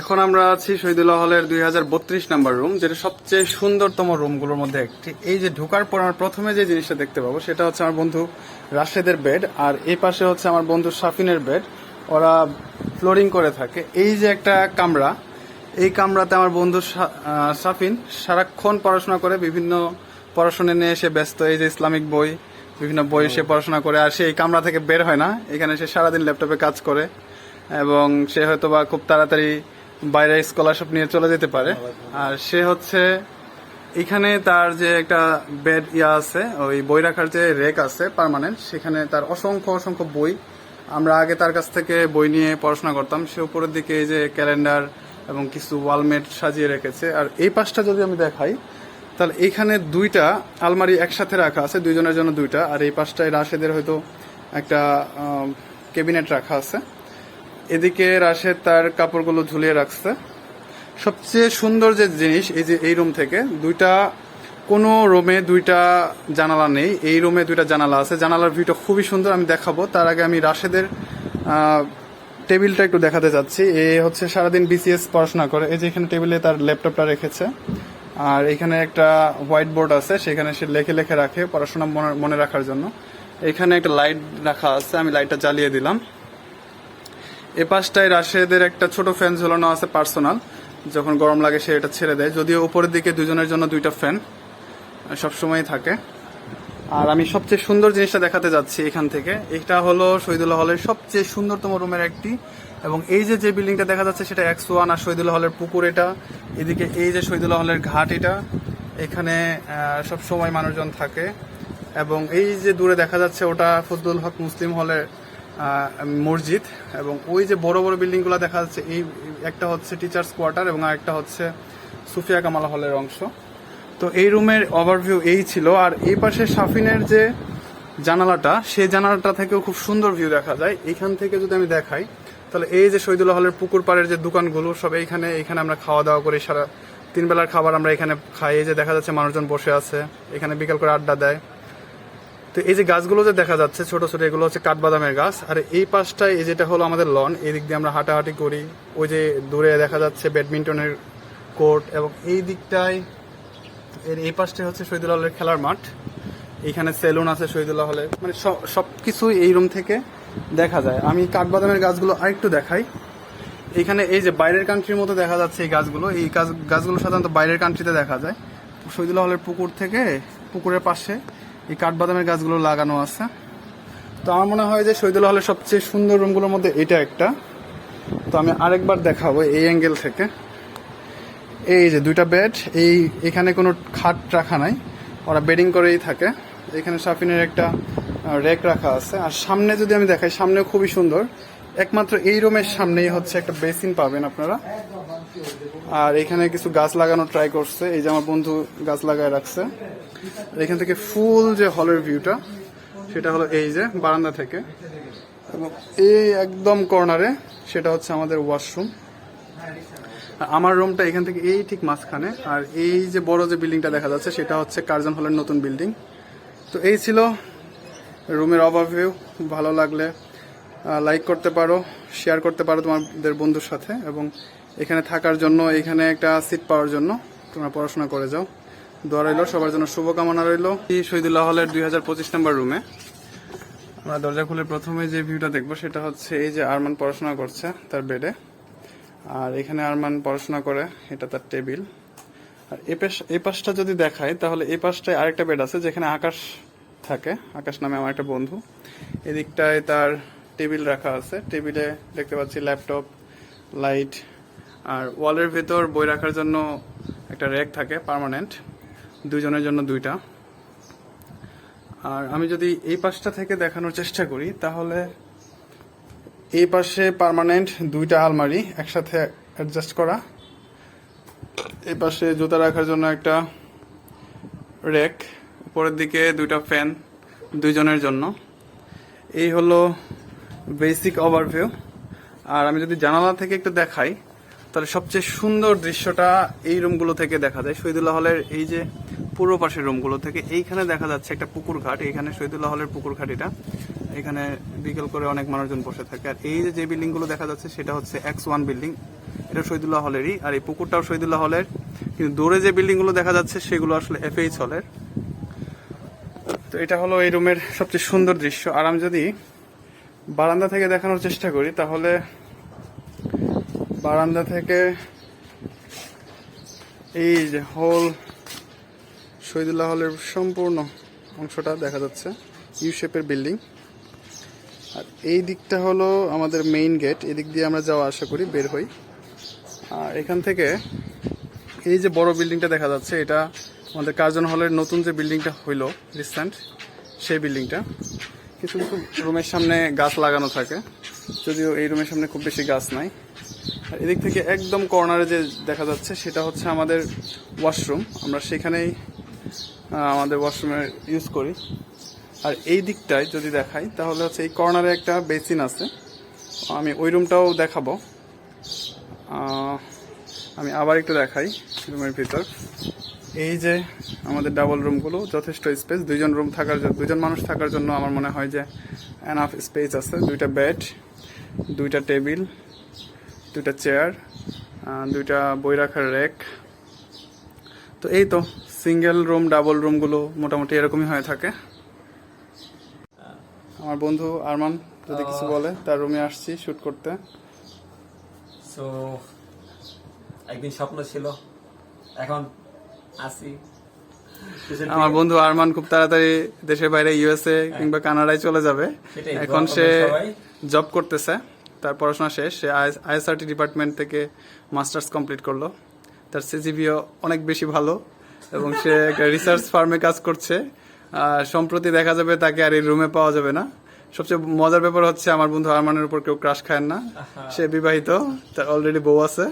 এখন আমরা আছি শহীদুল্লাহ হলের দুই হাজার বত্রিশ নাম্বার রুম যেটা সবচেয়ে সুন্দরতম রুমগুলোর মধ্যে একটি। এই যে ঢোকার পর আমরা প্রথমে যে জিনিসটা দেখতে পাবো সেটা হচ্ছে আমার বন্ধু রাশেদের বেড আর এই পাশে হচ্ছে আমার বন্ধু সাফিনের বেড। ওরা ফ্লোরিং করে থাকে। এই যে একটা কামরা এই কামরাতে আমার বন্ধু সাফিন সারাক্ষণ পড়াশোনা করে বিভিন্ন পড়াশোনা নিয়ে এসে ব্যস্ত। এই যে ইসলামিক বই বিভিন্ন বই সে পড়াশোনা করে আর সে এই কামরা থেকে বের হয় না। এখানে সে সারাদিন ল্যাপটপে কাজ করে এবং সে হয়তো বা খুব তাড়াতাড়ি বাইরে স্কলারশিপ নিয়ে চলে যেতে পারে। আর সে হচ্ছে, এখানে তার যে একটা বেড ইয়া আছে, ওই বই রাখার যে রেক আছে পার্মানেন্ট সেখানে তার অসংখ্য অসংখ্য বই। আমরা আগে তার কাছ থেকে বই নিয়ে পড়াশোনা করতাম। সে উপরের দিকে যে ক্যালেন্ডার এবং কিছু ওয়ালমেট সাজিয়ে রেখেছে। আর এই পাশটা যদি আমি দেখাই, তাহলে এইখানে দুইটা আলমারি একসাথে রাখা আছে, দুইজনের জন্য দুইটা। আর এই পাশটায় রাশেদের হয়তো একটা ক্যাবিনেট রাখা আছে। এদিকে রাশেদ তার কাপড়গুলো ঝুলিয়ে রাখছে। সবচেয়ে সুন্দর যে জিনিস, এই যে এই রুম থেকে, দুইটা, কোনো রুমে দুইটা জানালা নেই। এই রুমে দুইটা জানালা আছে। জানালার ভিউটা খুবই সুন্দর, আমি দেখাবো। তার আগে আমি রাশেদের টেবিলটা একটু দেখাতে চাচ্ছি এ হচ্ছে সারাদিন বিসিএস পড়াশোনা করে। এই যে এখানে টেবিলে তার ল্যাপটপটা রেখেছে। আর এখানে একটা হোয়াইট বোর্ড আছে, সেখানে সে লেখে লেখে রাখে পড়াশোনা মনে- মনে রাখার জন্য। এখানে একটা লাইট রাখা আছে, আমি লাইটটা জ্বালিয়ে দিলাম। এ পাশটায় রাশেদের একটা ছোট ফ্যান ঝোলানো আছে পার্সোনাল যখন গরম লাগে সে এটা ছেড়ে দেয়। যদিও উপরের দিকে দুজনের জন্য দুইটা ফ্যান সবসময় থাকে। আর আমি সবচেয়ে সুন্দর জিনিসটা দেখাতে যাচ্ছি এখান থেকে। এটা হলো শহীদুল্লাহ হলের সবচেয়ে সুন্দরতম রুমের একটি। এবং এই যে যে বিল্ডিংটা দেখা যাচ্ছে সেটা একশো ওয়ান আর শহীদুল্লাহ হলের পুকুর এটা। এদিকে এই যে শহীদুল্লাহ হলের ঘাট এটা। এখানে সব সময় মানুষজন থাকে। এবং এই যে দূরে দেখা যাচ্ছে ওটা ফজলুল হক মুসলিম হলের মসজিদ এবং ওই যে বড় বড় বিল্ডিংগুলো দেখা যাচ্ছে, এই একটা হচ্ছে টিচার্স কোয়ার্টার এবং আরেকটা হচ্ছে সুফিয়া কামাল হলের অংশ। তো এই রুমের ওভারভিউ এই ছিল। আর এই পাশে সাফিনের যে জানালাটা সেই জানালাটা থেকেও খুব সুন্দর ভিউ দেখা যায়। এখান থেকে যদি আমি দেখাই, তাহলে এই যে শহীদুল্লাহ হলের পুকুর পাড়ের যে দোকানগুলো, সব এইখানে এখানে আমরা খাওয়া দাওয়া করি সারা তিন বেলার খাবার আমরা এখানে খাই। এই যে দেখা যাচ্ছে মানুষজন বসে আছে, এখানে বিকাল করে আড্ডা দেয়। তো এই যে গাছগুলো যে দেখা যাচ্ছে, ছোট ছোট, এগুলো হচ্ছে কাঠবাদামের গাছ। আর এই পাশটায় এই যেটা হলো আমাদের লন এই দিক দিয়ে আমরা হাঁটাহাঁটি করি। ওই যে দূরে দেখা যাচ্ছে ব্যাডমিন্টনের কোর্ট এবং এই দিকটায় এর এই পাশটায় হচ্ছে শহীদুল্লাহ হলের খেলার মাঠ। এখানে সেলুন আছে শহীদুল্লাহ হলের মানে সব কিছুই এই রুম থেকে দেখা যায়। আমি কাঠবাদামের গাছগুলো আরেকটু দেখাই। এখানে এই যে বাইরের কান্ট্রির মতো দেখা যাচ্ছে এই গাছগুলো। এই গাছ, গাছগুলো সাধারণত বাইরের কান্ট্রিতে দেখা যায়। শহীদুল্লাহ হলের পুকুর থেকে পুকুরের পাশে এই কাঠবাদামের গাছগুলো লাগানো আছে। তো আমার মনে হয় যে শহীদুল্লাহ হলের সবচেয়ে সুন্দর রুমগুলোর মধ্যে এটা একটা। তো আমি আরেকবার দেখাবো এই অ্যাঙ্গেল থেকে। এই যে দুইটা বেড, এই এখানে কোনো খাট রাখা নাই। ওরা বেডিং করেই থাকে। এখানে সাফিনের একটা রেক রাখা আছে। আর সামনে যদি আমি দেখাই সামনে খুবই সুন্দর। একমাত্র এই রুমের সামনেই হচ্ছে একটা বেসিন পাবেন আপনারা। আর এখানে কিছু গাছ লাগানো ট্রাই করছে। এই যে আমার বন্ধু গাছ লাগায় রাখছে। এখান থেকে ফুল যে হলের ভিউটা সেটা হলো এই যে বারান্দা থেকে। এবং এই একদম কর্নারে সেটা হচ্ছে আমাদের ওয়াশরুম আমার রুমটা এখান থেকে এই ঠিক মাঝখানে। আর এই যে বড় যে বিল্ডিংটা দেখা যাচ্ছে, সেটা হচ্ছে কার্জন হলের নতুন বিল্ডিং তো এই ছিল রুমের ওভারভিউ ভালো লাগলে লাইক করতে পারো। শেয়ার করতে পারো তোমাদের বন্ধুর সাথে এবং এখানে থাকার জন্য, এখানে একটা সিট পাওয়ার জন্য তোমরা পড়াশোনা করে যাও। দোয়া রইল, সবার জন্য শুভকামনা রইল। শহীদুল্লাহ হলের দুই হাজার পঁচিশ নম্বর রুমে আমরা দরজা খুলে প্রথমে যে ভিউটা দেখব সেটা হচ্ছে এই যে আরমান পড়াশোনা করছে তার বেডে আর এখানে আরমান পড়াশোনা করে, এটা তার টেবিল আর এই পাশ পাশটা যদি দেখায় তাহলে এই পাশটায় আরেকটা বেড আছে যেখানে আকাশ থাকে। আকাশ নামে আমার একটা বন্ধু। এদিকটায় তার টেবিল রাখা আছে। টেবিলে দেখতে পাচ্ছি ল্যাপটপ, লাইট, আর ওয়ালের ভেতর বই রাখার জন্য একটা র্যাক থাকে পার্মানেন্ট, দুইজনের জন্য দুইটা। আর আমি যদি এই পাশটা থেকে দেখানোর চেষ্টা করি, তাহলে এই পাশে পার্মানেন্ট দুইটা আলমারি একসাথে অ্যাডজাস্ট করা। এই পাশে জুতা রাখার জন্য একটা রেক উপরের দিকে দুইটা ফ্যান দুইজনের জন্য। এই হলো বেসিক ওভারভিউ আর আমি যদি জানালা থেকে একটু দেখাই, তাহলে সবচেয়ে সুন্দর দৃশ্যটা এই রুমগুলো থেকে দেখা যায়। শহীদুল্লাহ হলের এই যে পূর্ব পাশের রুমগুলো থেকে এইখানে দেখা যাচ্ছে একটা পুকুর ঘাট এইখানে শহীদুল্লাহ হলের পুকুর ঘাট এটা এখানে বিকেল করে অনেক মানুষজন বসে থাকে। আর এই যে যে বিল্ডিংগুলো দেখা যাচ্ছে, সেটা হচ্ছে এক্স ওয়ান বিল্ডিং। এটা শহীদুল্লাহ হলেরই। আর এই পুকুরটাও শহীদুল্লাহ হলের। কিন্তু দূরে যে বিল্ডিংগুলো দেখা যাচ্ছে, সেগুলো আসলে এফএইচ হলের। তো এটা হলো এই রুমের সবচেয়ে সুন্দর দৃশ্য। আর আমি যদি বারান্দা থেকে দেখানোর চেষ্টা করি, তাহলে বারান্দা থেকে এই যে হোল শহীদুল্লাহ হলের সম্পূর্ণ অংশটা দেখা যাচ্ছে ইউ শেপের বিল্ডিং। আর এই দিকটা হলো আমাদের মেইন গেট, এদিক দিয়ে আমরা যাওয়া আশা করি, বের হই। আর এখান থেকে এই যে বড় বিল্ডিংটা দেখা যাচ্ছে, এটা আমাদের কার্জন হলের নতুন যে বিল্ডিংটা হইল রিসেন্ট সেই বিল্ডিংটা। কিছু কিছু রুমের সামনে গাছ লাগানো থাকে। যদিও এই রুমের সামনে খুব বেশি গাছ নাই। আর এদিক থেকে একদম কর্নারে যে দেখা যাচ্ছে, সেটা হচ্ছে আমাদের ওয়াশরুম। আমরা সেখানেই আমাদের ওয়াশরুমে ইউজ করি। আর এই দিকটায় যদি দেখাই, তাহলে হচ্ছে এই কর্নারে একটা বেসিন আছে। আমি ওই রুমটাও দেখাবো। আমি আবার একটু দেখাই রুমের ভিতর। এই যে আমাদের ডাবল রুমগুলো যথেষ্ট স্পেস দুইজন রুম থাকার জন্য দুজন মানুষ থাকার জন্য আমার মনে হয় যে এনাফ স্পেস আছে। দুইটা বেড দুইটা টেবিল দুইটা চেয়ার দুইটা বই রাখার র্যাক তো এই তো সিঙ্গেল রুম ডাবল রুমগুলো মোটামুটি এরকমই হয়ে থাকে। আমার বন্ধু আরমান যদি কিছু বলে তার রুমে আসছি শ্যুট করতে। সো একদিন স্বপ্ন ছিল। এখন আসি আমার বন্ধু আরমান খুব তাড়াতাড়ি দেশের বাইরে ইউএসএ কিংবা কানাডায় চলে যাবে। এখন সে জব করতেছে তার পড়াশোনা শেষ। সে আইএসআরটি ডিপার্টমেন্ট থেকে মাস্টার্স কমপ্লিট করল। তার সিজিবিও অনেক বেশি ভালো এবং সে একটা রিসার্চ ফার্মে কাজ করছে। আর সম্প্রতি দেখা যাবে তাকে আর এই রুমে পাওয়া যাবে না। সবচেয়ে মজার ব্যাপার হচ্ছে আমার বন্ধু আরমানের উপর কেউ ক্রাশ খায় না। সে বিবাহিত তার অলরেডি বউ আছে।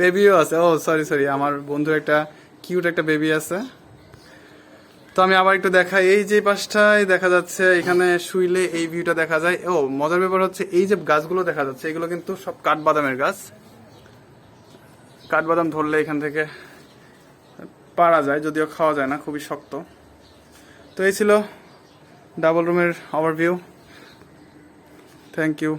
বেবিও আছে। ও সরি সরি আমার বন্ধুর একটা কিউট একটা বেবি আছে। তো আমি আবার একটু দেখাই। এই যে পাশটায় দেখা যাচ্ছে, এখানে শুইলে এই ভিউটা দেখা যায়। ও মজার ব্যাপার হচ্ছে, এই যে গাছগুলো দেখা যাচ্ছে, এগুলো কিন্তু সব কাঠবাদামের গাছ। কাঠবাদাম ধরলে এখান থেকে পারা যায়, যদিও খাওয়া যায় না, খুবই শক্ত। তো এই ছিল ডাবল রুমের ওভারভিউ থ্যাংক ইউ